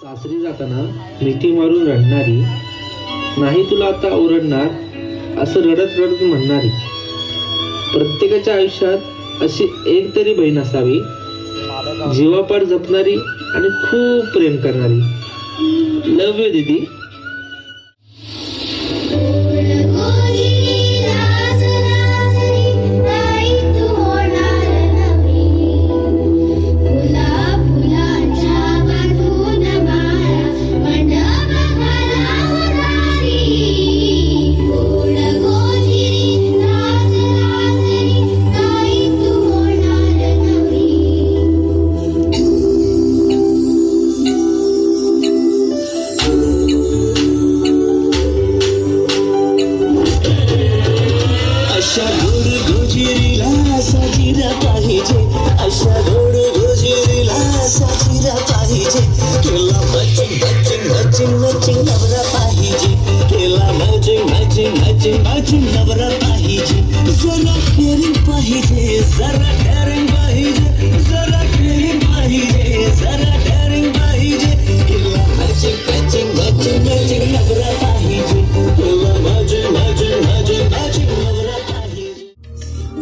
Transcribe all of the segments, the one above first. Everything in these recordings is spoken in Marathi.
सासरी जाताना मिठी मारून रडणारी नाही तुला आता ओरडणार? असं रडत रडत म्हणणारी. प्रत्येकाच्या आयुष्यात अशी एक तरी बहीण असावी जीवापाड जपणारी आणि खूप प्रेम करणारी. लव यू दीदी. अशा गोड गोजिरीला साजिरा पाहिजे. अशा गोड गोजिरीला साजिरा पाहिजे. केला मचिंग मचिंग मचिंग मचिंग नवरा पाहिजे. केला मचिंग मचिंग मचिंग मचिंग नवरा पाहिजे. जरा केअरिंग पाहिजे जरा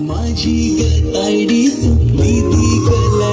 माझी गताडी दिदी कला